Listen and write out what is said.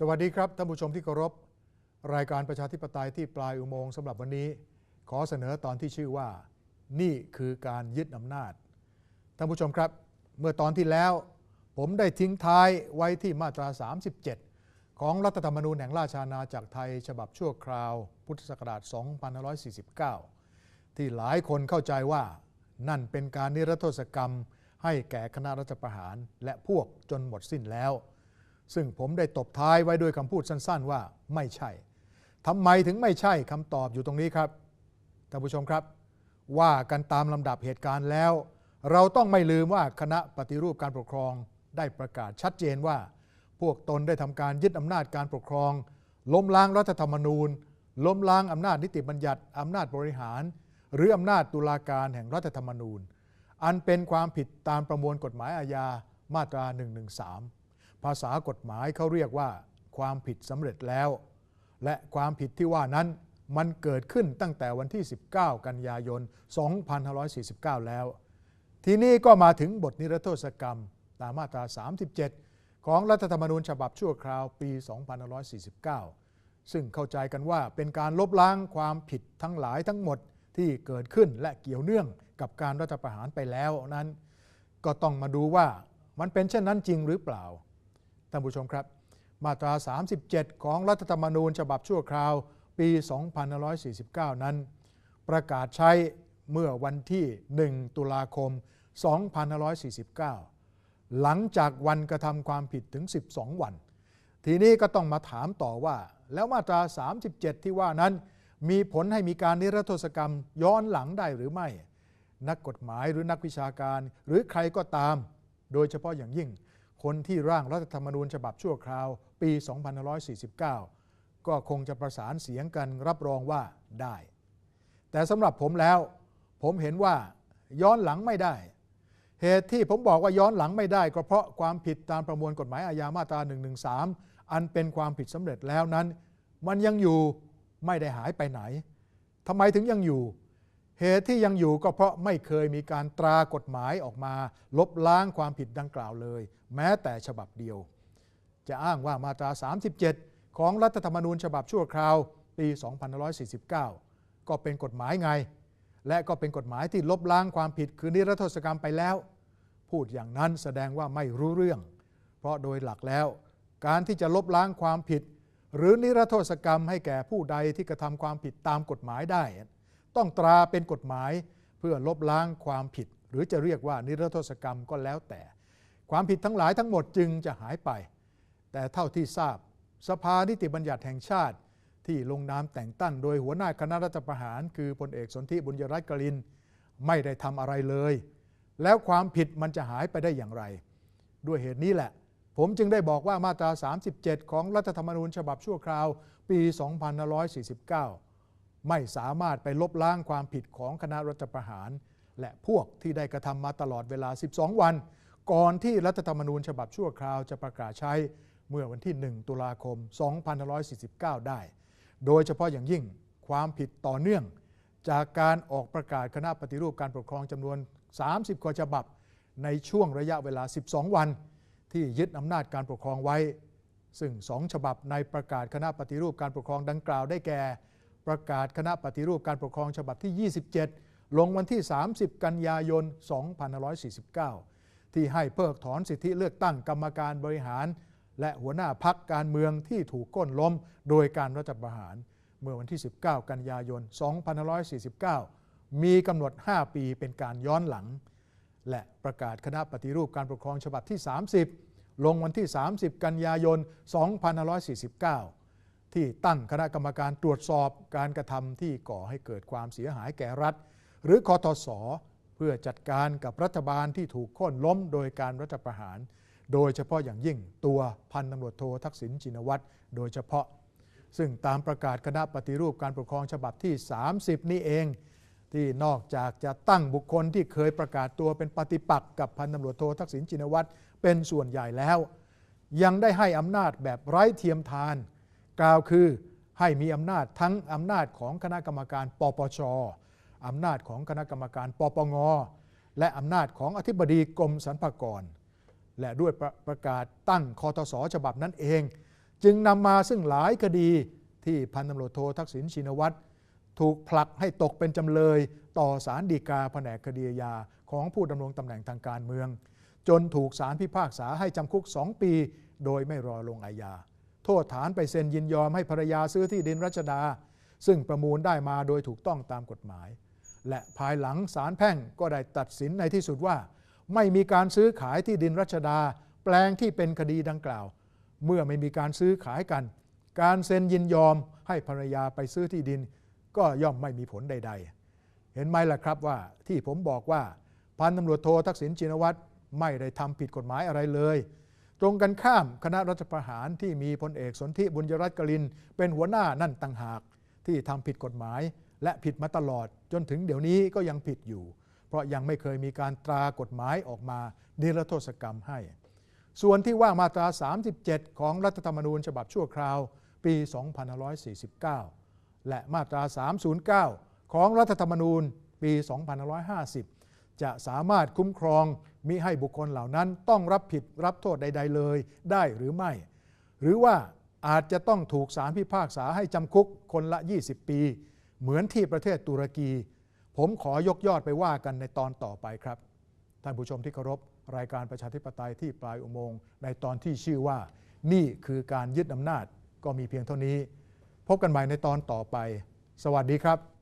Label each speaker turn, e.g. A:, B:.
A: สวัสดีครับท่านผู้ชมที่เคารพ รายการประชาธิปไตยที่ปลายอุโมงค์สำหรับวันนี้ ขอเสนอตอนที่ชื่อว่า นี่คือการยึดอำนาจท่านผู้ชมครับ เมื่อตอนที่แล้ว ผมได้ทิ้งท้ายไว้ที่มาตรา 37 ของรัฐธรรมนูญแห่งราชอาณาจักรไทย ฉบับชั่วคราว พุทธศักราช 2549 ที่หลายคนเข้าใจว่า นั่นเป็นการนิรโทษกรรม ให้แก่คณะรัฐประหารและพวกจนหมดสิ้นแล้ว ซึ่งผมได้ตบท้ายไว้ด้วยคำพูดสั้นๆ ว่าไม่ใช่ทำไมถึงไม่ใช่คำตอบอยู่ตรงนี้ครับท่านผู้ชมครับ ว่ากันตามลำดับเหตุการณ์แล้ว เราต้องไม่ลืมว่าคณะปฏิรูปการปกครองได้ประกาศชัดเจนว่า พวกตนได้ทำการยึดอำนาจการปกครอง ล้มล้างรัฐธรรมนูญ ล้มล้างอำนาจนิติบัญญัติอำนาจบริหาร หรืออำนาจตุลาการแห่งรัฐธรรมนูญ อันเป็นความผิดตามประมวลกฎหมายอาญามาตรา 113 ภาษากฎหมายเขาเรียกว่า ความผิดสำเร็จแล้ว และความผิดที่ว่านั้นมันเกิดขึ้นตั้งแต่วันที่ 19 กันยายน 2549 แล้ว ทีนี้ก็มาถึงบทนิรโทษกรรมตามมาตรา 37 ของรัฐธรรมนูญฉบับชั่วคราวปี 2549 ซึ่งเข้าใจกันว่าเป็นการลบล้างความผิดทั้งหลายทั้งหมดที่เกิดขึ้นและเกี่ยวเนื่องกับการรัฐประหารไปแล้วนั้น ก็ต้องมาดูว่ามันเป็นเช่นนั้นจริงหรือเปล่า ท่านผู้ชมครับ มาตรา 37 ของรัฐธรรมนูญฉบับชั่วคราวปี 2549 นั้น ประกาศใช้เมื่อวันที่ 1 ตุลาคม 2549 หลังจากวันกระทำความผิดถึง 12 วัน ทีนี้ก็ต้องมาถามต่อว่า แล้วมาตรา 37 ที่ว่านั้น มีผลให้มีการนิรโทษกรรมย้อนหลังได้หรือไม่ นักกฎหมายหรือนักวิชาการ หรือใครก็ตาม โดยเฉพาะอย่างยิ่ง คนที่ร่างรัฐธรรมนูญฉบับชั่วคราวปี 2549 ก็คงจะประสานเสียงกันรับรองว่าได้ แต่สำหรับผมแล้ว ผมเห็นว่าย้อนหลังไม่ได้ เหตุที่ผมบอกว่าย้อนหลังไม่ได้ ก็เพราะความผิดตามประมวลกฎหมายอาญามาตรา 113 อันเป็นความผิดสำเร็จแล้วนั้น มันยังอยู่ไม่ได้หายไปไหนทำไมถึงยังอยู่ เหตุที่ยังอยู่ก็เพราะไม่เคยมีการตรากฎหมายออกมา ลบล้างความผิดดังกล่าวเลย แม้แต่ฉบับเดียว จะอ้างว่ามาตรา 37 ของรัฐธรรมนูญฉบับชั่วคราว ปี 2549 ก็เป็นกฎหมายไง และก็เป็นกฎหมายที่ลบล้างความผิดคือนิรโทษกรรมไปแล้ว พูดอย่างนั้นแสดงว่าไม่รู้เรื่อง เพราะโดยหลักแล้ว การที่จะลบล้างความผิด หรือนิรโทษกรรมให้แก่ผู้ใดที่กระทำความผิดตามกฎหมายได้ ต้องตราเป็นกฎหมาย เพื่อลบล้างความผิด หรือจะเรียกว่านิรโทษกรรมก็แล้วแต่ ความผิดทั้งหลายทั้งหมดจึงจะหายไป แต่เท่าที่ทราบ สภานิติบัญญัติแห่งชาติ ที่ลงนามแต่งตั้งโดยหัวหน้าคณะรัฐประหาร คือพลเอกสนธิบุญยรัตน์กลิน ไม่ได้ทำอะไรเลย แล้วความผิดมันจะหายไปได้อย่างไร ด้วยเหตุนี้แหละผมจึงได้บอกว่ามาตรา 37 ของรัฐธรรมนูญฉบับชั่วคราว ปี 2549 ไม่สามารถไปลบล้างความผิดของคณะรัฐประหาร และพวกที่ได้กระทำมาตลอดเวลา 12 วัน ก่อนที่รัฐธรรมนูญฉบับชั่วคราวจะประกาศใช้เมื่อวันที่ 1 ตุลาคม 2549 ได้ โดยเฉพาะอย่างยิ่งความผิดต่อเนื่อง จากการออกประกาศคณะปฏิรูปการปกครองจำนวน 30 กว่าฉบับ ในช่วงระยะเวลา 12 วัน ที่ยึดอำนาจการปกครองไว้ ซึ่งสองฉบับในประกาศคณะปฏิรูปการปกครองดังกล่าวได้แก่ ประกาศคณะปฏิรูปการปกครองฉบับที่ 27 ลงวันที่ 30 กันยายน 2549 ที่ให้เพิกถอนสิทธิเลือกตั้งกรรมการบริหาร และหัวหน้าพักการเมืองที่ถูกก้นล้ม โดยการรัฐประหาร เมื่อวันที่ 19 กันยายน 2549 มีกำหนด 5 ปีเป็นการย้อนหลัง และประกาศคณะปฏิรูปการปกครองฉบับที่ 30 ลงวันที่ 30 กันยายน 2549 ที่ตั้งคณะกรรมการตรวจสอบการกระทำที่ก่อให้เกิดความเสียหายแก่รัฐ หรือคอทศเพื่อจัดการกับรัฐบาลที่ถูกค่นล้มโดยการรัฐประหาร โดยเฉพาะอย่างยิ่งตัวพันตำรวจโททักษิณชินวัตรโดยเฉพาะ ซึ่งตามประกาศคณะปฏิรูปการปกครองฉบับที่ 30 นี่เอง ที่นอกจากจะตั้งบุคคลที่เคยประกาศตัวเป็นปฏิปักษ์กับพันตำรวจโททักษิณชินวัตรเป็นส่วนใหญ่แล้ว ยังได้ให้อำนาจแบบไร้เทียมทาน กล่าวคือให้มีอำนาจทั้งอำนาจของคณะกรรมการปปชอำนาจของคณะกรรมการปปง และอำนาจของอธิบดีกรมสรรพากร และด้วยประประกาศตั้งคอทศฉบับนั้นเอง จึงนำมาซึ่งหลายคดีที่พันตำรวจโททักษิณชินวัตรถูกผลักให้ตกเป็นจำเลยต่อสารดีกาแผนกคดีอาญาของผู้ดำรงตำแหน่งทางการเมือง จนถูกสารพิพากษาให้จำคุก 2 ปี โดยไม่รอลงอาญา โทษฐานไปเซ็นยินยอมให้ภรรยาซื้อที่ดินรัชดา ซึ่งประมูลได้มาโดยถูกต้องตามกฎหมาย และภายหลังศาลแพ่งก็ได้ตัดสินในที่สุดว่า ไม่มีการซื้อขายที่ดินรัชดา แปลงที่เป็นคดีดังกล่าว เมื่อไม่มีการซื้อขายกัน การเซ็นยินยอมให้ภรรยาไปซื้อที่ดิน ก็ย่อมไม่มีผลใด ๆ เห็นไหมล่ะครับว่าที่ผมบอกว่าพันตำรวจโททักษิณชินวัตรไม่ได้ทำผิดกฎหมายอะไรเลย ตรงกันข้ามคณะรัฐประหารที่มีพลเอกสนธิบุญยรัตน์กลิน เป็นหัวหน้านั่นต่างหากที่ทำผิดกฎหมาย และผิดมาตลอดจนถึงเดี๋ยวนี้ก็ยังผิดอยู่ เพราะยังไม่เคยมีการตรากฎหมายออกมานิรโทษกรรมให้ ส่วนที่ว่ามาตรา 37 ของรัฐธรรมนูญฉบับชั่วคราว ปี 2549 และมาตรา 309 ของรัฐธรรมนูญปี 2550 จะสามารถคุ้มครอง มิให้บุคคลเหล่านั้นต้องรับผิดรับโทษใด ๆ เลยได้หรือไม่ หรือว่าอาจจะต้องถูกสารพิพากษาให้จำคุกคนละ 20 ปี เหมือนที่ประเทศตุรกี ผมขอยกยอดไปว่ากันในตอนต่อไปครับ ท่านผู้ชมที่เคารพรายการประชาธิปไตยที่ปลายอุโมงค์ในตอนที่ชื่อว่า นี่คือการยึดอำนาจก็มีเพียงเท่านี้ พบกันใหม่ในตอนต่อไป สวัสดีครับ